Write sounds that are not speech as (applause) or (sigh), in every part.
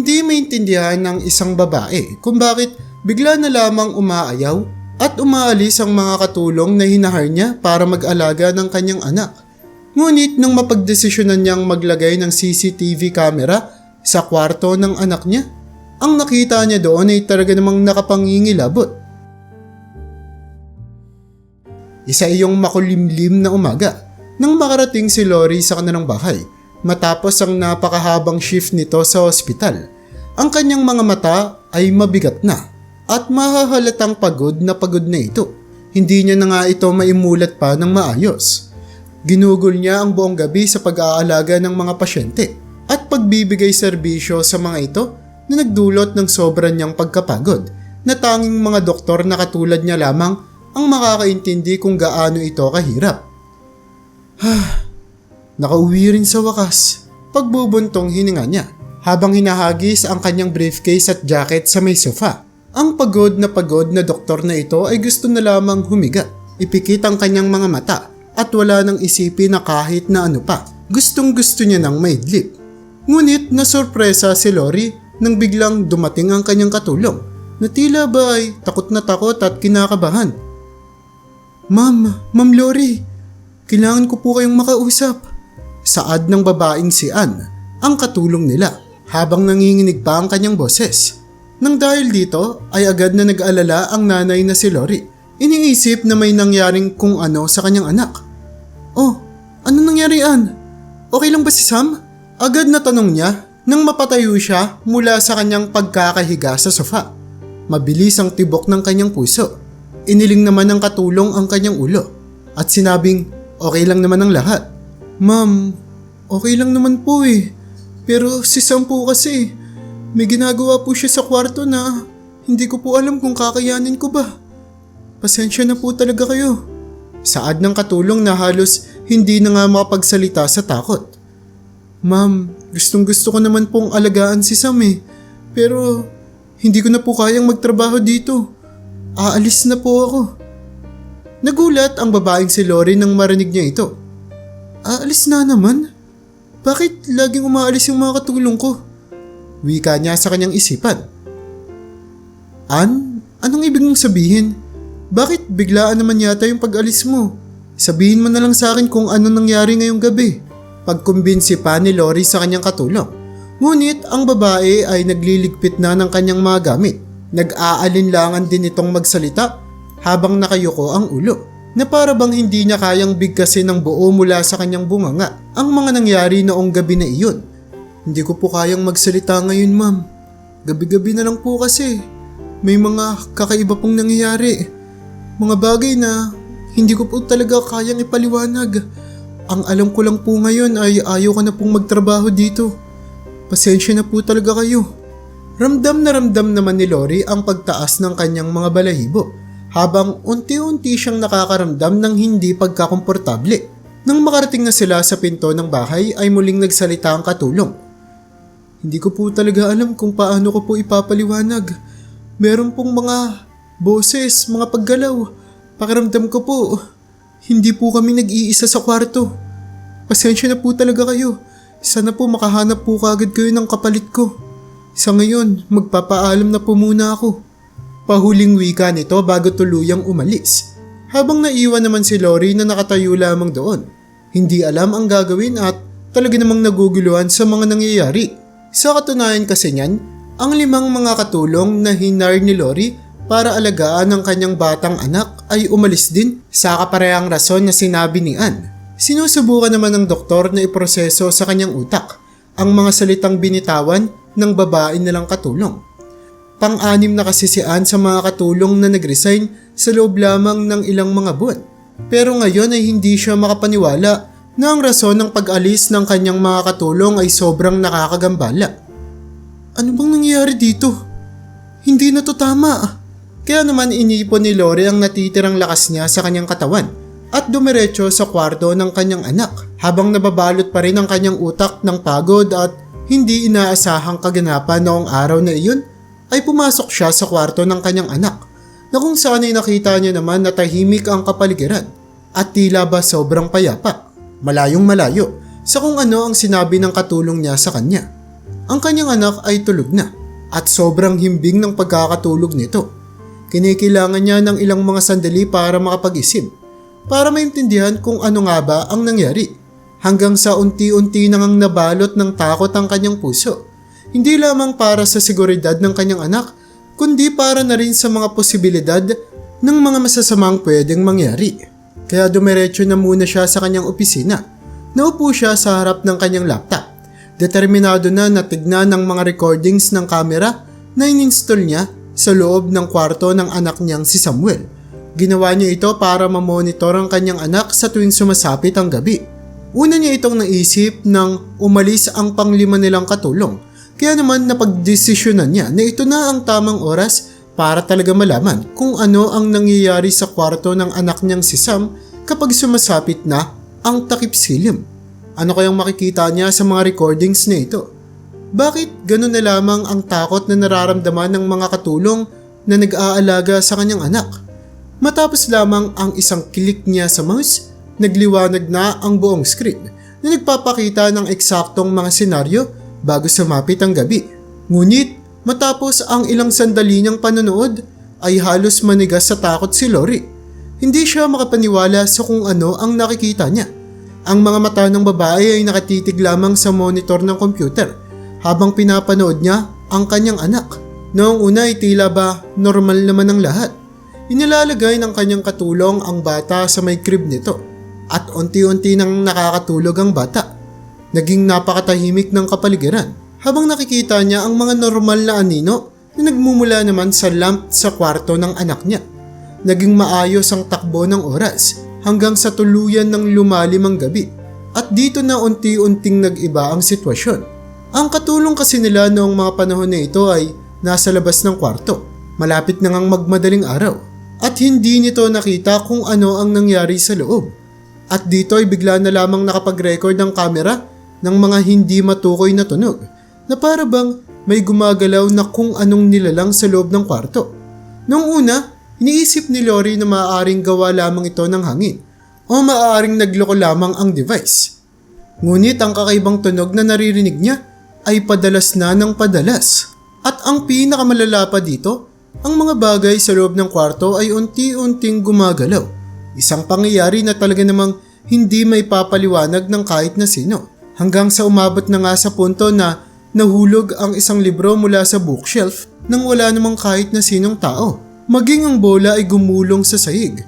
Hindi maintindihan ng isang babae kung bakit bigla na lamang umaayaw at umaalis ang mga katulong na hinahar niya para mag-alaga ng kanyang anak. Ngunit nang mapagdesisyonan niyang maglagay ng CCTV camera sa kwarto ng anak niya, ang nakita niya doon ay talaga namang nakapangingilabot. Isa iyong makulimlim na umaga nang makarating si Lori sa kanilang bahay matapos ang napakahabang shift nito sa ospital. Ang kanyang mga mata ay mabigat na at mahahalatang pagod na pagod na ito. Hindi niya na nga ito maimulat pa ng maayos. Ginugol niya ang buong gabi sa pag-aalaga ng mga pasyente at pagbibigay serbisyo sa mga ito na nagdulot ng sobra niyang pagkapagod na tanging mga doktor na katulad niya lamang ang makakaintindi kung gaano ito kahirap. (sighs) Nakauwi rin sa wakas. Pagbubuntong hininga niya habang hinahagis ang kanyang briefcase at jacket sa may sofa. Ang pagod na pagod na doktor na ito ay gusto na lamang humiga. Ipikit ang kanyang mga mata at wala nang isipin na kahit na ano pa. Gustong gusto niya ng maidlip. Ngunit nasorpresa si Lori nang biglang dumating ang kanyang katulong na tila ba ay takot na takot at kinakabahan. Ma'am, Ma'am Lori, kailangan ko po kayong makausap. Saad ng babaeng si Ann, ang katulong nila, habang nanginginig pa ang kanyang boses. Nang dahil dito, ay agad na nag-alala ang nanay na si Lori. Iniisip na may nangyaring kung ano sa kanyang anak. Oh, ano nangyari Ann? Okay lang ba si Sam? Agad na tanong niya nang mapatayo siya mula sa kanyang pagkakahiga sa sofa. Mabilis ang tibok ng kanyang puso. Iniling naman ng katulong ang kanyang ulo at sinabing okay lang naman ang lahat. Ma'am, okay lang naman po eh. Pero si Sam po kasi, may ginagawa po siya sa kwarto na hindi ko po alam kung kakayanin ko ba. Pasensya na po talaga kayo. Saad ng katulong na halos hindi na nga makapagsalita sa takot. Ma'am, gustong gusto ko naman pong alagaan si Sam eh. Pero hindi ko na po kayang magtrabaho dito. Aalis na po ako. Nagulat ang babaeng si Lori nang marinig niya ito. Aalis na naman? Bakit laging umaalis yung mga katulong ko? Wika niya sa kanyang isipan. An, anong ibig mong sabihin? Bakit biglaan naman yata yung pag-alis mo? Sabihin mo na lang sa akin kung ano nangyari ngayong gabi. Pagkumbinsi pa ni Lori sa kanyang katulong. Ngunit ang babae ay nagliligpit na ng kanyang mga gamit. Nag-aalinlangan din itong magsalita habang nakayuko ang ulo na para bang hindi niya kayang bigkasin ng buo mula sa kanyang bunganga ang mga nangyari noong gabi na iyon. Hindi ko po kayang magsalita ngayon ma'am. Gabi-gabi na lang po kasi. May mga kakaiba pong nangyayari. Mga bagay na hindi ko po talaga kayang ipaliwanag. Ang alam ko lang po ngayon ay ayaw ko na pong magtrabaho dito. Pasensya na po talaga kayo. Ramdam na ramdam naman ni Lori ang pagtaas ng kanyang mga balahibo habang unti-unti siyang nakakaramdam ng hindi pagkakomportable. Nang makarating na sila sa pinto ng bahay ay muling nagsalita ang katulong. Hindi ko po talaga alam kung paano ko po ipapaliwanag. Meron pong mga boses, mga paggalaw. Pakiramdam ko po, hindi po kami nag-iisa sa kwarto. Pasensya na po talaga kayo. Sana po makahanap po kagad kayo ng kapalit ko. Sa ngayon, magpapaalam na po muna ako. Pahuling wika nito bago tuluyang umalis. Habang naiwan naman si Lori na nakatayo lamang doon. Hindi alam ang gagawin at talaga namang naguguluhan sa mga nangyayari. Sa katunayan kasi niyan, ang limang mga katulong na hinar ni Lori para alagaan ang kanyang batang anak ay umalis din sa kaparehang rason na sinabi ni Ann. Sinusubukan naman ng doktor na iproseso sa kanyang utak ang mga salitang binitawan ng babae nilang katulong. Pang-anim na kasi si Ann sa mga katulong na nag-resign sa loob lamang ng ilang mga buwan. Pero ngayon ay hindi siya makapaniwala na ang rason ng pag-alis ng kanyang mga katulong ay sobrang nakakagambala. Ano bang nangyayari dito? Hindi na to tama. Kaya naman inipon ni Lori ang natitirang lakas niya sa kanyang katawan at dumiretso sa kwarto ng kanyang anak habang nababalot pa rin ang kanyang utak ng pagod at hindi inaasahang kaganapan noong araw na iyon ay pumasok siya sa kwarto ng kanyang anak na kung saan ay nakita niya naman na tahimik ang kapaligiran at tila ba sobrang payapa, malayong malayo sa kung ano ang sinabi ng katulong niya sa kanya. ang kanyang anak ay tulog na at sobrang himbing ng pagkakatulog nito. Kinikilangan niya ng ilang mga sandali para makapag-isip, para maintindihan kung ano nga ba ang nangyari. Hanggang sa unti-unti nang nabalot ng takot ang kanyang puso. Hindi lamang para sa seguridad ng kanyang anak, kundi para na rin sa mga posibilidad ng mga masasamang pwedeng mangyari. Kaya dumiretso na muna siya sa kanyang opisina. Naupo siya sa harap ng kanyang laptop. Determinado na natignan ng mga recordings ng camera na ininstall niya sa loob ng kwarto ng anak niyang si Samuel. Ginawa niya ito para mamonitor ang kanyang anak sa tuwing sumasapit ang gabi. Una niya itong naisip nang umalis ang panglima nilang katulong. Kaya naman napagdesisyonan niya na ito na ang tamang oras para talaga malaman kung ano ang nangyayari sa kwarto ng anak niyang si Sam kapag sumasapit na ang takip silim. Ano kayang makikita niya sa mga recordings na ito? Bakit ganun na lamang ang takot na nararamdaman ng mga katulong na nag-aalaga sa kanyang anak? Matapos lamang ang isang klik niya sa mouse, nagliwanag na ang buong screen na nagpapakita ng eksaktong mga senaryo bago sumapit ang gabi. Ngunit matapos ang ilang sandali niyang panonood ay halos manigas sa takot si Lori. Hindi siya makapaniwala sa kung ano ang nakikita niya. Ang mga mata ng babae ay nakatitig lamang sa monitor ng computer habang pinapanood niya ang kanyang anak. Noong una ay tila ba normal naman ang lahat. Inilalagay ng kanyang katulong ang bata sa may crib nito at unti-unti nang nakakatulog ang bata. Naging napakatahimik ng kapaligiran habang nakikita niya ang mga normal na anino na nagmumula naman sa lamp sa kwarto ng anak niya. Naging maayos ang takbo ng oras hanggang sa tuluyan ng lumalim ang gabi at dito na unti-unting nag-iba ang sitwasyon. Ang katulong kasi nila noong mga panahon na ito ay nasa labas ng kwarto. Malapit na ngang magmadaling araw at hindi nito nakita kung ano ang nangyari sa loob. At dito ay bigla na lamang nakapag-record ng camera ng mga hindi matukoy na tunog na para bang may gumagalaw na kung anong nilalang sa loob ng kwarto. Noong una, iniisip ni Lori na maaaring gawa lamang ito ng hangin o maaaring nagloko lamang ang device. Ngunit ang kakaibang tunog na naririnig niya ay padalas na ng padalas. At ang pinakamalala pa dito, ang mga bagay sa loob ng kwarto ay unti-unting gumagalaw. Isang pangyayari na talaga namang hindi may papaliwanag ng kahit na sino. Hanggang sa umabot na nga sa punto na nahulog ang isang libro mula sa bookshelf nang wala namang kahit na sinong tao. Maging ang bola ay gumulong sa sahig.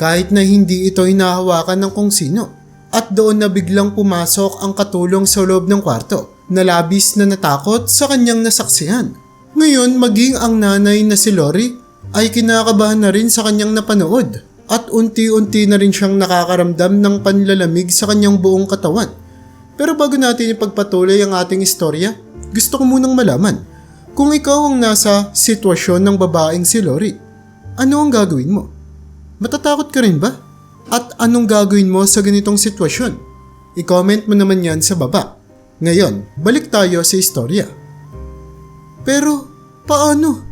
Kahit na hindi ito hinahawakan ng kung sino. At doon na biglang pumasok ang katulong sa loob ng kwarto na labis na natakot sa kanyang nasaksihan. Ngayon maging ang nanay na si Lori ay kinakabahan na rin sa kanyang napanood at unti-unti na rin siyang nakakaramdam ng panlalamig sa kanyang buong katawan. Pero bago natin ipagpatuloy ang ating istorya, gusto ko munang malaman kung ikaw ang nasa sitwasyon ng babaeng si Lori, ano ang gagawin mo? Matatakot ka rin ba? At anong gagawin mo sa ganitong sitwasyon? I-comment mo naman yan sa baba. Ngayon, balik tayo sa istorya. Pero, paano?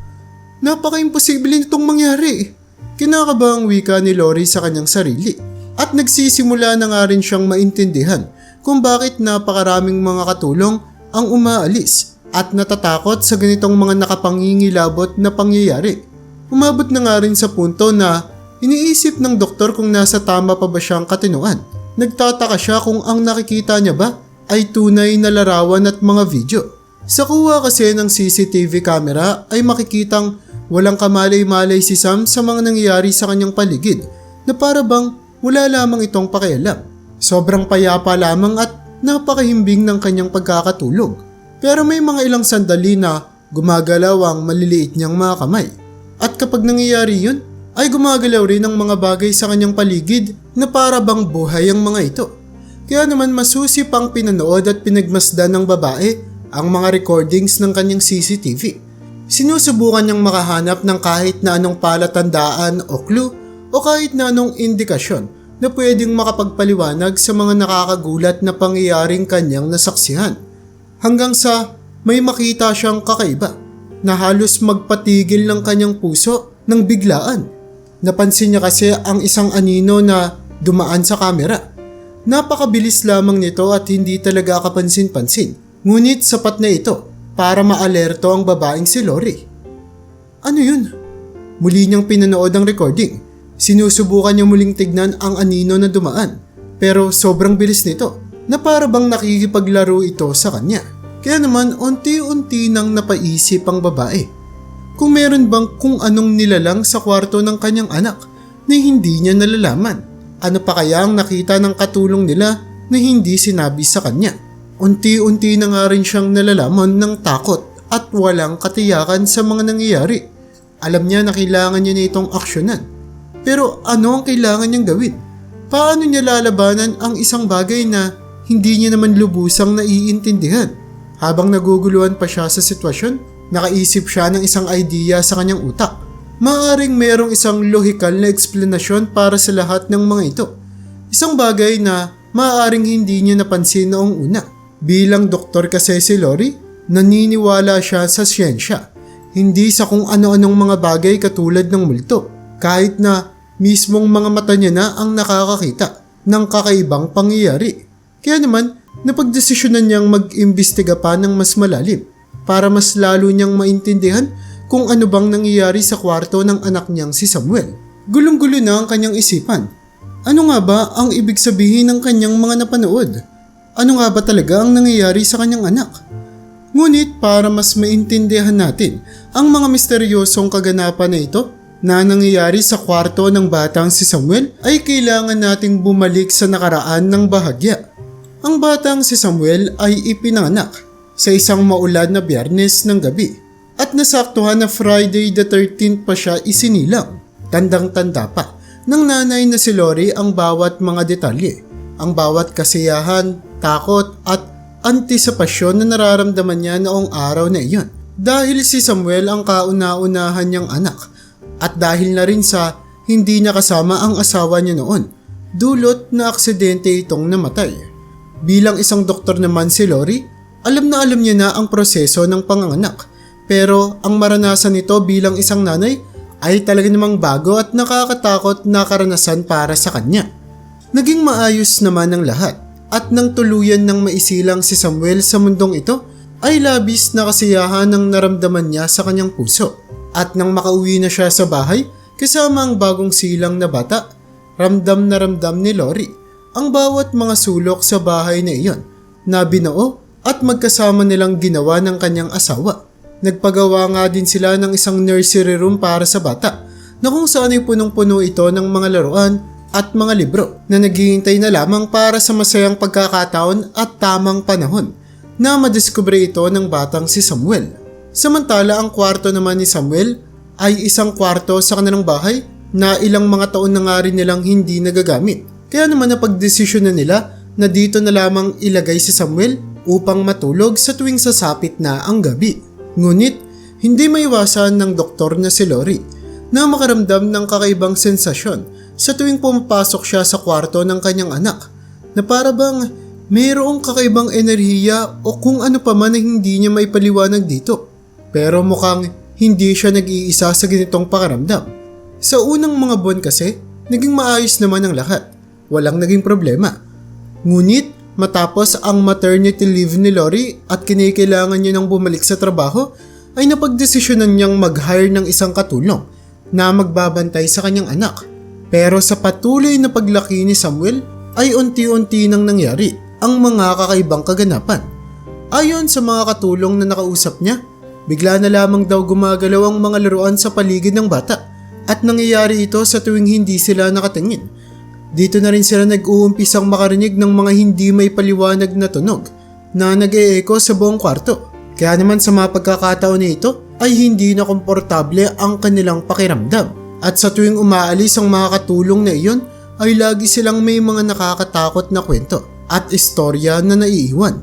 Napaka-imposible nitong mangyari. Kinakaba ang wika ni Lori sa kanyang sarili at nagsisimula na nga rin siyang maintindihan kung bakit napakaraming mga katulong ang umaalis at natatakot sa ganitong mga nakapangingilabot na pangyayari. Umabot na nga rin sa punto na iniisip ng doktor kung nasa tama pa ba siyang katinuan. Nagtataka siya kung ang nakikita niya ba ay tunay na larawan at mga video. Sa kuha kasi ng CCTV camera ay makikitang walang kamalay-malay si Sam sa mga nangyayari sa kanyang paligid na para bang wala lamang itong pakialam. Sobrang payapa lamang at napakahimbing ng kanyang pagkakatulog. Pero may mga ilang sandali na gumagalaw ang maliliit niyang mga kamay. At kapag nangyayari yun, ay gumagalaw rin ang mga bagay sa kanyang paligid na para bang buhay ang mga ito. Kaya naman masusi pang pinanood at pinagmasdan ng babae ang mga recordings ng kanyang CCTV. Sinusubukan niyang makahanap ng kahit na anong palatandaan o clue o kahit na anong indikasyon na pwedeng makapagpaliwanag sa mga nakakagulat na pangyayaring kanyang nasaksihan. Hanggang sa may makita siyang kakaiba na halos magpatigil ng kanyang puso ng biglaan. Napansin niya kasi ang isang anino na dumaan sa kamera. Napakabilis lamang nito at hindi talaga kapansin-pansin. Ngunit sapat na ito para maalerto ang babaeng si Lori. Ano yun? Muli niyang pinanood ang recording. Sinusubukan niya muling tignan ang anino na dumaan. Pero sobrang bilis nito na para bang nakikipaglaro ito sa kanya. Kaya naman unti-unti nang napaisip ang babae. Kung meron bang kung anong nilalang sa kwarto ng kanyang anak na hindi niya nalalaman. Ano pa kaya ang nakita ng katulong nila na hindi sinabi sa kanya? Unti-unti na nga rin siyang nalalaman ng takot at walang katiyakan sa mga nangyayari. Alam niya na kailangan niya na itong aksyonan. Pero ano ang kailangan niyang gawin? Paano niya lalabanan ang isang bagay na hindi niya naman lubusang naiintindihan? Habang naguguluhan pa siya sa sitwasyon, nakaisip siya ng isang idea sa kanyang utak. Maaring merong isang lohikal na eksplanasyon para sa lahat ng mga ito. Isang bagay na maaaring hindi niya napansin noong una. Bilang doktor kasi si Lori, naniniwala siya sa siyensya. Hindi sa kung ano-anong mga bagay katulad ng multo. Kahit na mismong mga mata niya na ang nakakakita ng kakaibang pangyayari. Kaya naman, napagdesisyonan niyang mag-imbestiga pa ng mas malalim para mas lalo niyang maintindihan kung ano bang nangyayari sa kwarto ng anak niyang si Samuel. Gulong-gulo na ang kanyang isipan. Ano nga ba ang ibig sabihin ng kanyang mga napanood? Ano nga ba talaga ang nangyayari sa kanyang anak? Ngunit para mas maintindihan natin ang mga misteryosong kaganapan na ito na nangyayari sa kwarto ng batang si Samuel ay kailangan nating bumalik sa nakaraan ng bahagya. Ang batang si Samuel ay ipinanganak sa isang maulad na biyernes ng gabi at nasaktuhan na Friday the 13th pa siya isinilang. Tandang-tanda pa ng nanay na si Lori ang bawat mga detalye, ang bawat kasiyahan, takot at antisipasyon na nararamdaman niya noong araw na iyon. Dahil si Samuel ang kauna-unahan niyang anak at dahil na rin sa hindi niya kasama ang asawa niya noon, dulot na aksidente itong namatay. Bilang isang doktor naman si Lori, alam na alam niya na ang proseso ng panganganak. Pero ang maranasan nito bilang isang nanay ay talaga namang bago at nakakatakot na karanasan para sa kanya. Naging maayos naman ang lahat at nang tuluyan ng maisilang si Samuel sa mundong ito ay labis na kasiyahan ang naramdaman niya sa kanyang puso. At nang makauwi na siya sa bahay kasama ang bagong silang na bata, ramdam na ramdam ni Lori ang bawat mga sulok sa bahay na iyon na binuo at magkasama nilang ginawa ng kanyang asawa. Nagpagawa nga din sila ng isang nursery room para sa bata na kung saan ay punong-puno ito ng mga laruan at mga libro na naghihintay na lamang para sa masayang pagkakataon at tamang panahon na madiskubre ito ng batang si Samuel. Samantala ang kwarto naman ni Samuel ay isang kwarto sa kanilang bahay na ilang mga taon na nga rin nilang hindi nagagamit. Kaya naman napagdesisyon na nila na dito na lamang ilagay si Samuel upang matulog sa tuwing sasapit na ang gabi. Ngunit hindi maiwasan ng doktor na si Lori na makaramdam ng kakaibang sensasyon sa tuwing pumapasok siya sa kwarto ng kanyang anak na para bang mayroong kakaibang enerhiya o kung ano pa man na hindi niya maipaliwanag dito. Pero mukhang hindi siya nag-iisa sa ganitong pakaramdam. Sa unang mga buwan kasi, naging maayos naman ang lahat. Walang naging problema. Ngunit matapos ang maternity leave ni Lori at kinikailangan niya nang bumalik sa trabaho, ay napagdesisyonan niyang mag-hire ng isang katulong na magbabantay sa kanyang anak. Pero sa patuloy na paglaki ni Samuel ay unti-unti nang nangyari ang mga kakaibang kaganapan. Ayon sa mga katulong na nakausap niya, bigla na lamang daw gumagalaw ang mga laruan sa paligid ng bata at nangyayari ito sa tuwing hindi sila nakatingin. Dito na rin sila nag-uumpisang makarinig ng mga hindi may paliwanag na tunog na nag-e-echo sa buong kwarto. Kaya naman sa mga pagkakataon na ito ay hindi na komportable ang kanilang pakiramdam. At sa tuwing umaalis ang mga katulong na iyon ay lagi silang may mga nakakatakot na kwento at istorya na naiiwan.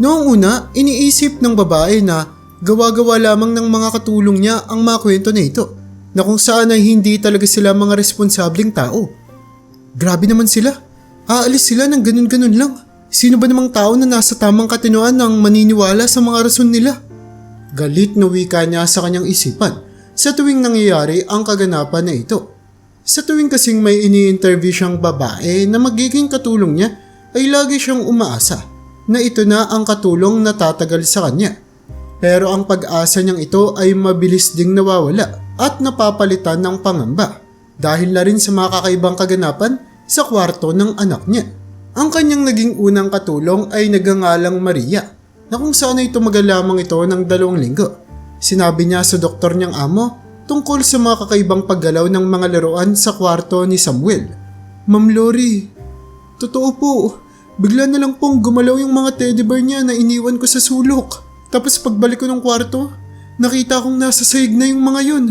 Noong una, iniisip ng babae na gawa-gawa lamang ng mga katulong niya ang mga kwento na ito na kung saan ay hindi talaga sila mga responsabling tao. Grabe naman sila. Aalis sila ng ganun-ganun lang. Sino ba namang tao na nasa tamang katinoan ng maniniwala sa mga rason nila? Galit na wika niya sa kanyang isipan sa tuwing nangyayari ang kaganapan na ito. Sa tuwing kasing may ini-interview siyang babae na magiging katulong niya ay lagi siyang umaasa na ito na ang katulong na tatagal sa kanya. Pero ang pag-asa niyang ito ay mabilis ding nawawala at napapalitan ng pangamba dahil na rin sa mga kakaibang kaganapan sa kwarto ng anak niya. Ang kanyang naging unang katulong ay nagangalang Maria na kung saan ay tumagal lamang ito ng dalawang linggo. Sinabi niya sa doktor niyang amo tungkol sa mga kakaibang paggalaw ng mga laruan sa kwarto ni Samuel. Ma'am Lori, totoo po, bigla na lang pong gumalaw yung mga teddy bear niya na iniwan ko sa sulok. Tapos pagbalik ko ng kwarto, nakita kong nasa sahig na yung mga yun.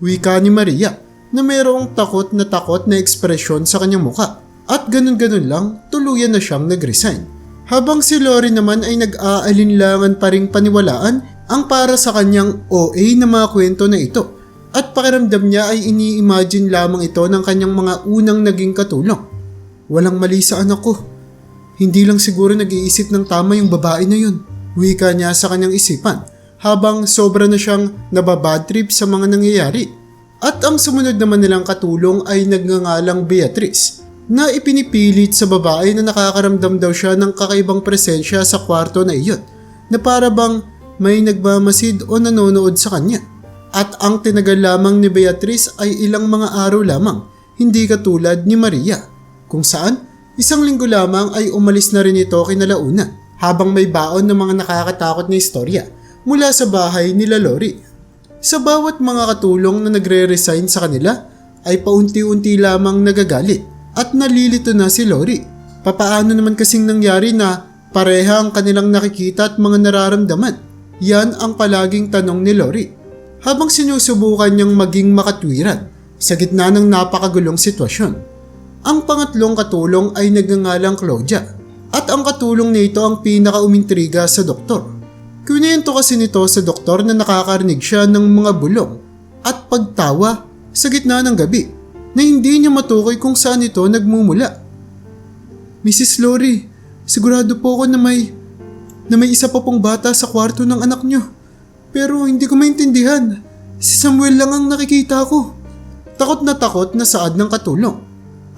Wika ni Maria na mayroong takot na takot na ekspresyon sa kanyang muka. At ganun-ganun lang, tuluyan na siyang nag-resign. Habang si Lori naman ay nag-aalinlangan pa ring paniwalaan ang para sa kanyang OA na mga kwento na ito. At pakiramdam niya ay ini-imagine lamang ito ng kanyang mga unang naging katulong. Walang mali sa anak ko. Hindi lang siguro nag-iisip ng tama yung babae na yun. Wika niya sa kanyang isipan habang sobra na siyang nababad trip sa mga nangyayari. At ang sumunod naman nilang katulong ay nagngangalang Beatrice na ipinipilit sa babae na nakakaramdam daw siya ng kakaibang presensya sa kwarto na iyon na para bang may nagmamasid o nanonood sa kanya. At ang tinagal lamang ni Beatrice ay ilang mga araw lamang, hindi katulad ni Maria, kung saan isang linggo lamang ay umalis na rin ito kinalauna habang may baon ng mga nakakatakot na istorya mula sa bahay nila Lori. Sa bawat mga katulong na nagre-resign sa kanila ay paunti-unti lamang nagagalit at nalilito na si Lori. Papaano naman kasing nangyari na pareha ang kanilang nakikita at mga nararamdaman? Yan ang palaging tanong ni Lori. Habang sinusubukan niyang maging makatwiran sa gitna ng napakagulong sitwasyon. Ang pangatlong katulong ay nagngangalang Claudia at ang katulong nito ang pinaka-umintriga sa doktor. Kunento kasi nito sa doktor na nakakarinig siya ng mga bulong at pagtawa sa gitna ng gabi na hindi niya matukoy kung saan ito nagmumula. Mrs. Lori, sigurado po ako na may na may isa pa pong bata sa kwarto ng anak niyo. Pero hindi ko maintindihan. Si Samuel lang ang nakikita ko. Takot na takot na saad ng katulong.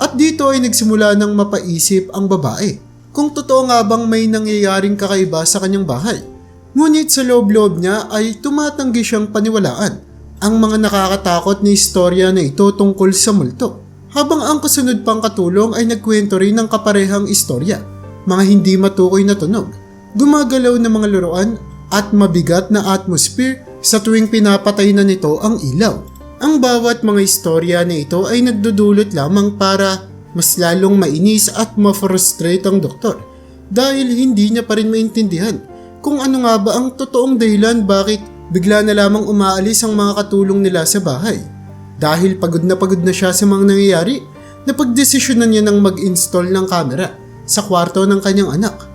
At dito ay nagsimula ng mapaisip ang babae kung totoo nga bang may nangyayaring kakaiba sa kanyang bahay. Ngunit sa loob-loob niya ay tumatanggi siyang paniwalaan ang mga nakakatakot na istorya na ito tungkol sa multo. Habang ang kasunod pang katulong ay nagkwento rin ng kaparehang istorya, mga hindi matukoy na tunog, gumagalaw na mga laruan at mabigat na atmosphere sa tuwing pinapatay na nito ang ilaw. Ang bawat mga istorya na ito ay nagdudulot lamang para mas lalong mainis at ma-frustrate ang doktor dahil hindi niya pa rin maintindihan kung ano nga ba ang totoong dahilan bakit bigla na lamang umaalis ang mga katulong nila sa bahay. Dahil pagod na pagod na siya sa mga nangyayari, napagdesisyonan niya ng mag-install ng camera sa kwarto ng kanyang anak.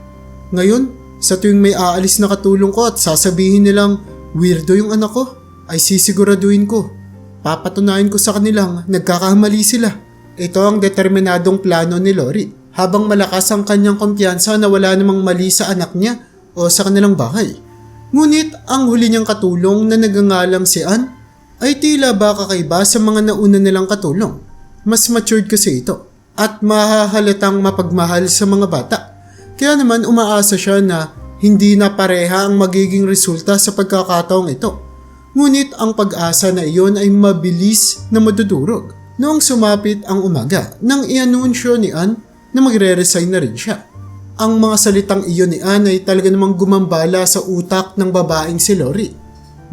Ngayon, sa tuwing may aalis na katulong ko at sasabihin nilang weirdo yung anak ko, ay sisiguraduhin ko. Papatunayan ko sa kanilang nagkakamali sila. Ito ang determinadong plano ni Lori habang malakas ang kanyang kumpiyansa na wala namang mali sa anak niya o sa kanilang bahay. Ngunit ang huli niyang katulong na nagangalang si Ann ay tila ba kakaiba sa mga nauna nilang katulong. Mas matured kasi ito at mahahalatang mapagmahal sa mga bata. Kaya naman umaasa siya na hindi na pareha ang magiging resulta sa pagkakataong ito. Ngunit ang pag-asa na iyon ay mabilis na madudurog noong sumapit ang umaga nang ianunsyo ni Ann na magre-resign na rin siya. Ang mga salitang iyon ni Ann ay talaga namang gumambala sa utak ng babaeng si Lori.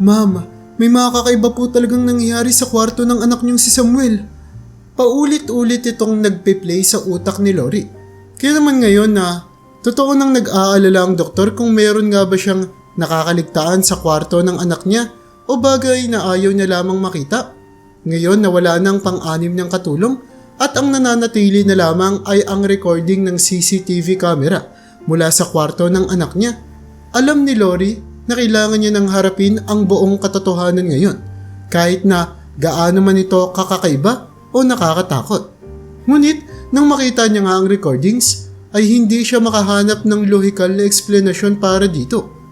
Ma'am, may mga kakaiba po talagang nangyayari sa kwarto ng anak niyong si Samuel. Paulit-ulit itong nagpe-play sa utak ni Lori. Kaya naman ngayon na totoo nang nag-aalala ang doktor kung meron nga ba siyang nakakaligtaan sa kwarto ng anak niya o bagay na ayaw niya lamang makita. Ngayon na wala nang pang-anim niyang katulong at ang nananatili na lamang ay ang recording ng CCTV camera mula sa kwarto ng anak niya. Alam ni Lori na kailangan niya nang harapin ang buong katotohanan ngayon kahit na gaano man ito kakakaiba o nakakatakot. Ngunit nang makita niya nga ang recordings ay hindi siya makahanap ng logical na explanation para dito.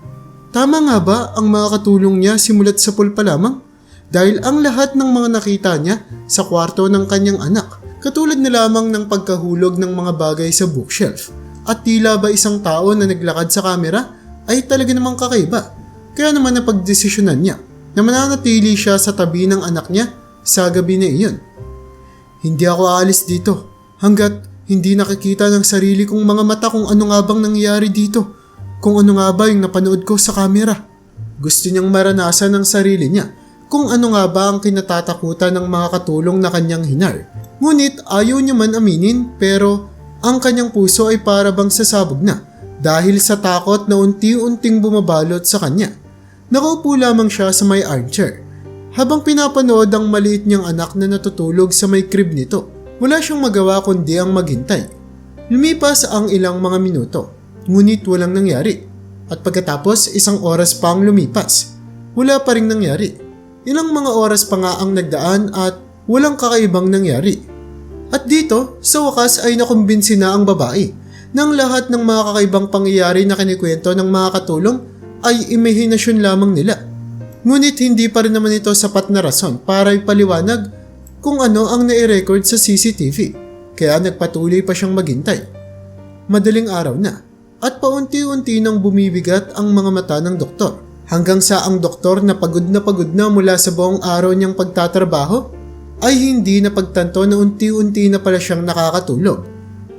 Tama nga ba ang mga katulong niya simulat sa pool pa lamang? Dahil ang lahat ng mga nakita niya sa kwarto ng kanyang anak, katulad na lamang ng pagkahulog ng mga bagay sa bookshelf. At tila ba isang tao na naglakad sa kamera ay talaga namang kakaiba. Kaya naman napagdesisyonan niya na mananatili siya sa tabi ng anak niya sa gabi na iyon. Hindi ako aalis dito hanggat hindi nakikita ng sarili kong mga mata kung ano nga bang nangyayari dito. Kung ano nga ba yung napanood ko sa kamera. Gusto niyang maranasan ng sarili niya kung ano nga ba ang kinatatakutan ng mga katulong na kanyang hinar. Ngunit ayaw niya man aminin pero ang kanyang puso ay para bang sasabog na dahil sa takot na unti-unting bumabalot sa kanya. Nakaupo lamang siya sa may armchair habang pinapanood ang maliit niyang anak na natutulog sa may crib nito. Wala siyang magawa kundi ang maghintay. Lumipas ang ilang mga minuto, ngunit walang nangyari. At pagkatapos isang oras pa ang lumipas, wala pa rin nangyari. Ilang mga oras pa nga ang nagdaan at walang kakaibang nangyari. At dito, sa wakas ay nakumbinsi na ang babae nang lahat ng mga kakaibang pangyayari na kinikwento ng mga katulong ay imahinasyon lamang nila. Ngunit hindi pa rin naman ito sapat na rason para ipaliwanag kung ano ang nai-record sa CCTV. Kaya nagpatuloy pa siyang maghintay. Madaling araw na at paunti-unti nang bumibigat ang mga mata ng doktor. Hanggang sa ang doktor na pagod na pagod na mula sa buong araw niyang pagtatrabaho ay hindi napagtanto na unti-unti na pala siyang nakakatulog.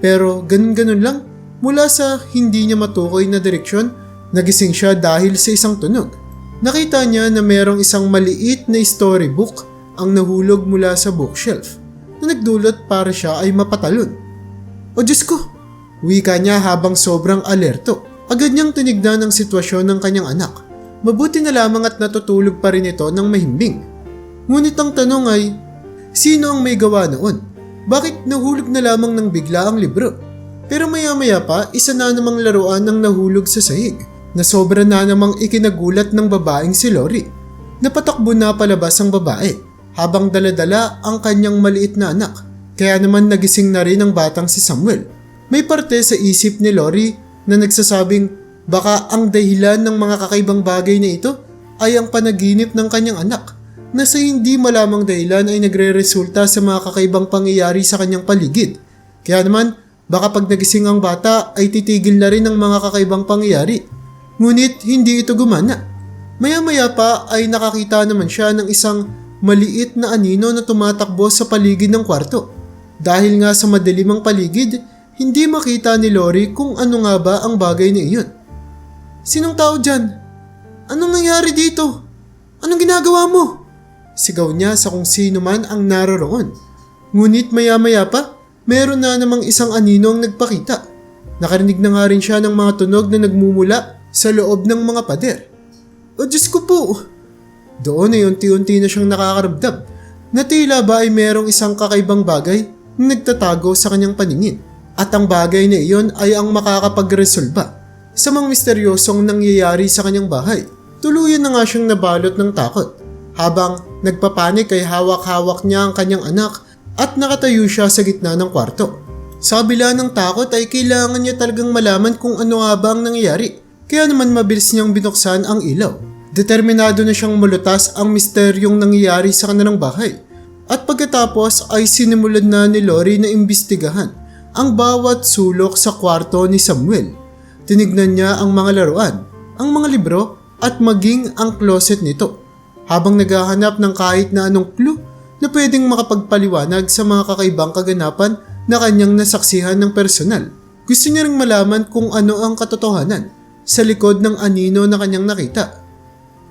Pero ganun-ganun lang, mula sa hindi niya matukoy na direksyon, nagising siya dahil sa isang tunog. Nakita niya na merong isang maliit na storybook ang nahulog mula sa bookshelf na nagdulot para siya ay mapatalon. O Diyos ko! Wika niya habang sobrang alerto. Agad niyang tinignan ang sitwasyon ng kanyang anak. Mabuti na lamang at natutulog pa rin ito ng mahimbing. Ngunit ang tanong ay, sino ang may gawa noon? Bakit nahulog na lamang ng bigla ang libro? Pero maya-maya pa, isa na namang laruan ang nahulog sa sahig na sobra na namang ikinagulat ng babaeng si Lori. Napatakbo na palabas ang babae habang daladala ang kanyang maliit na anak. Kaya naman nagising na rin ang batang si Samuel. May parte sa isip ni Lori na nagsasabing baka ang dahilan ng mga kakaibang bagay na ito ay ang panaginip ng kanyang anak na sa hindi malamang dahilan ay nagre-resulta sa mga kakaibang pangyayari sa kanyang paligid. Kaya naman, baka pag nagising ang bata ay titigil na rin ang mga kakaibang pangyayari. Ngunit hindi ito gumana. Maya-maya pa ay nakakita naman siya ng isang maliit na anino na tumatakbo sa paligid ng kwarto. Dahil nga sa madilimang paligid, hindi makita ni Lori kung ano nga ba ang bagay na iyon. Sinong tao dyan? Anong nangyari dito? Anong ginagawa mo? Sigaw niya sa kung sino man ang naroroon. Ngunit maya-maya pa, meron na namang isang anino ang nagpakita. Nakarinig na nga rin siya ng mga tunog na nagmumula sa loob ng mga pader. O Diyos ko po! Doon ay unti-unti na siyang nakakaramdam na tila ba ay merong isang kakaibang bagay na nagtatago sa kanyang paningin. At ang bagay na iyon ay ang makakapagresolba sa mga misteryosong nangyayari sa kanyang bahay. Tuluyan na nga siyang nabalot ng takot. Habang nagpapanik ay hawak-hawak niya ang kanyang anak at nakatayo siya sa gitna ng kwarto. Sa kabila ng takot ay kailangan niya talagang malaman kung ano nga ba ang nangyayari. Kaya naman mabilis niyang binuksan ang ilaw. Determinado na siyang mulutas ang misteryong nangyayari sa kanilang bahay. At pagkatapos ay sinimulan na ni Lori na imbestigahan ang bawat sulok sa kwarto ni Samuel. Tinignan niya ang mga laruan, ang mga libro at maging ang closet nito habang naghahanap ng kahit na anong clue na pwedeng makapagpaliwanag sa mga kakaibang kaganapan na kanyang nasaksihan ng personal. Gusto niya ring malaman kung ano ang katotohanan sa likod ng anino na kanyang nakita.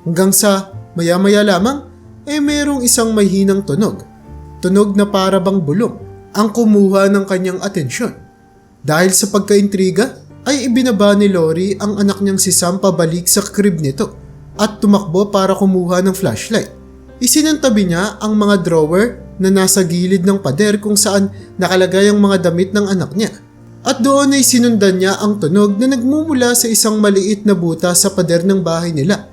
Hanggang sa maya-maya lamang ay mayroong isang mahinang tunog. Tunog na para bulong ang kumuha ng kanyang atensyon. Dahil sa pagkaintriga ay ibinaba ni Lori ang anak niyang si Sam pabalik sa crib nito at tumakbo para kumuha ng flashlight. Isinantabi niya ang mga drawer na nasa gilid ng pader kung saan nakalagay ang mga damit ng anak niya. At doon ay sinundan niya ang tunog na nagmumula sa isang maliit na buta sa pader ng bahay nila.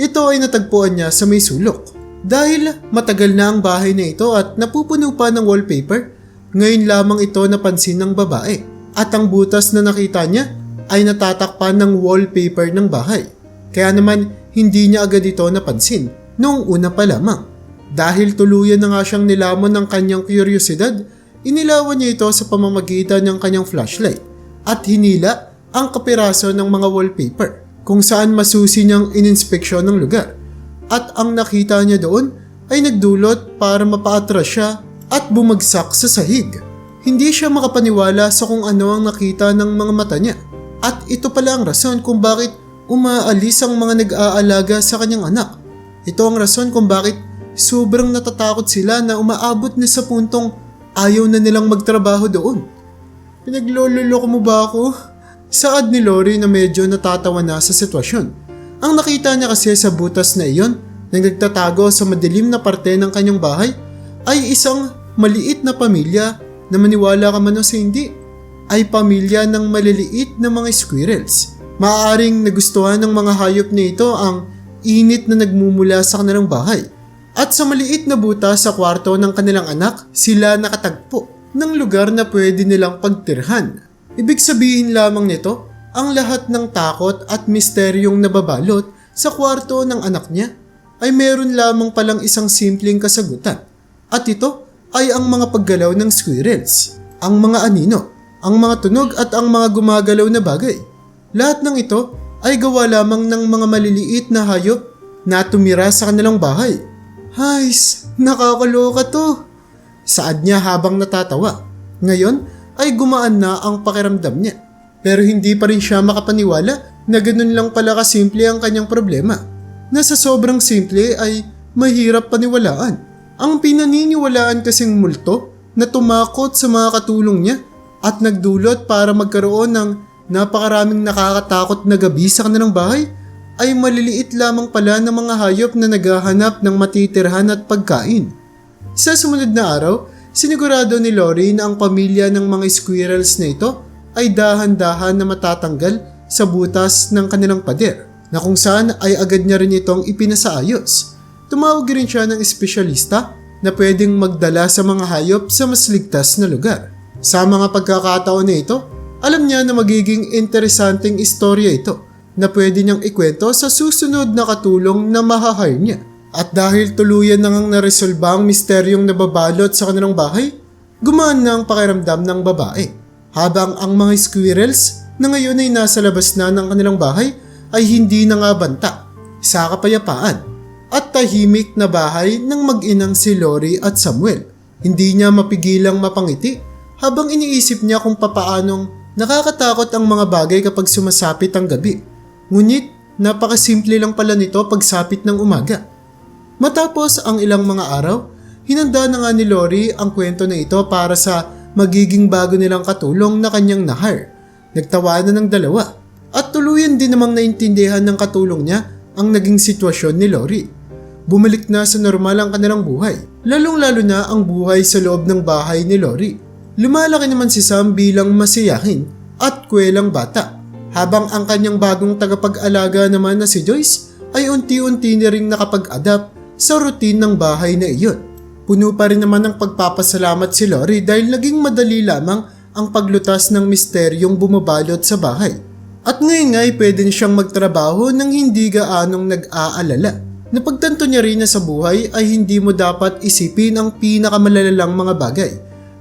Ito ay natagpuan niya sa may sulok. Dahil matagal na ang bahay na ito at napupuno pa ng wallpaper, ngayon lamang ito napansin ng babae. At ang butas na nakita niya ay natatakpan ng wallpaper ng bahay. Kaya naman hindi niya agad ito napansin noong una pa lamang. Dahil tuluyan na nga siyang nilamon ng kanyang kuryosidad, inilawan niya ito sa pamamagitan ng kanyang flashlight at hinila ang kapiraso ng mga wallpaper kung saan masusi niyang ininspeksyon ng lugar. At ang nakita niya doon ay nagdulot para mapaatras siya at bumagsak sa sahig. Hindi siya makapaniwala sa kung ano ang nakita ng mga mata niya. At ito pala ang rason kung bakit umaalis ang mga nag-aalaga sa kanyang anak. Ito ang rason kung bakit sobrang natatakot sila na umaabot na sa puntong ayaw na nilang magtrabaho doon. Pinaglololoko mo ba ako? Saad ni Lori na medyo natatawa na sa sitwasyon. Ang nakita niya kasi sa butas na iyon na nagtatago sa madilim na parte ng kanyang bahay ay isang maliit na pamilya na maniwala ka man o sa hindi ay pamilya ng maliliit na mga squirrels. Maaaring nagustuhan ng mga hayop na ito ang init na nagmumula sa kanilang bahay. At sa maliit na butas sa kwarto ng kanilang anak, sila nakatagpo ng lugar na pwede nilang pagtirhan. Ibig sabihin lamang nito, ang lahat ng takot at misteryong nababalot sa kwarto ng anak niya ay meron lamang palang isang simpleng kasagutan. At ito ay ang mga paggalaw ng squirrels, ang mga anino, ang mga tunog at ang mga gumagalaw na bagay. Lahat ng ito ay gawa lamang ng mga maliliit na hayop na tumira sa kanilang bahay. Hays, nakakaloka to. Saad niya habang natatawa. Ngayon ay gumaan na ang pakiramdam niya. Pero hindi pa rin siya makapaniwala na ganun lang pala kasimple ang kanyang problema. Na sa sobrang simple ay mahirap paniwalaan. Ang pinaniniwalaan kasing multo na tumakot sa mga katulong niya at nagdulot para magkaroon ng napakaraming nakakatakot na gabi sa kanilang bahay ay maliliit lamang pala ng mga hayop na naghahanap ng matitirhan at pagkain. Sa sumunod na araw, sinigurado ni Lori na ang pamilya ng mga squirrels na ito ay dahan-dahan na matatanggal sa butas ng kanilang pader na kung saan ay agad niya rin itong ipinasaayos. Tumawag rin siya ng espesyalista na pwedeng magdala sa mga hayop sa mas ligtas na lugar. Sa mga pagkakataon na ito, alam niya na magiging interesanting istorya ito na pwede niyang ikwento sa susunod na katulong na mahahire niya. At dahil tuluyan nang naresolba ang misteryong nababalot sa kanilang bahay, gumaan na ang pakiramdam ng babae. Habang ang mga squirrels na ngayon ay nasa labas na ng kanilang bahay ay hindi na nga banta sa kapayapaan at tahimik na bahay ng mag-inang si Lori at Samuel. Hindi niya mapigilang mapangiti habang iniisip niya kung papaanong nakakatakot ang mga bagay kapag sumasapit ang gabi. Ngunit napakasimple lang pala nito pagsapit ng umaga. Matapos ang ilang mga araw, hinanda na nga ni Lori ang kwento na ito para sa magiging bago nilang katulong na kanyang nahar. Nagtawanan ng dalawa at tuluyan din namang naintindihan ng katulong niya ang naging sitwasyon ni Lori. Bumalik na sa normal ang kanilang buhay, lalong-lalo na ang buhay sa loob ng bahay ni Lori. Lumalaki naman si Sam bilang masiyahin at kwelang bata, habang ang kanyang bagong tagapag-alaga naman na si Joyce ay unti-unti na ring nakapag-adapt sa routine ng bahay na iyon. Puno pa rin naman ng pagpapasalamat si Lori dahil naging madali lamang ang paglutas ng misteryong bumabalot sa bahay. At ngayon nga ay pwede siyang magtrabaho nang hindi gaanong nag-aalala. Napagtanto niya rin na sa buhay ay hindi mo dapat isipin ang pinakamalalalang mga bagay,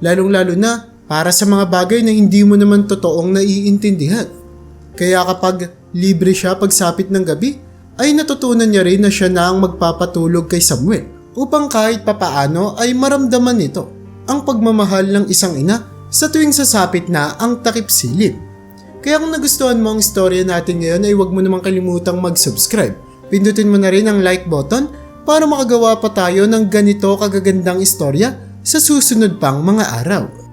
lalong-lalo na para sa mga bagay na hindi mo naman totoong naiintindihan. Kaya kapag libre siya pagsapit ng gabi, ay natutunan niya rin na siya na ang magpapatulog kay Samuel upang kahit papaano ay maramdaman nito ang pagmamahal ng isang ina sa tuwing sasapit na ang takip silid. Kaya kung nagustuhan mo ang istorya natin ngayon ay huwag mo namang kalimutang mag-subscribe. Pindutin mo na rin ang like button para makagawa pa tayo ng ganito kagagandang istorya sa susunod pang mga araw.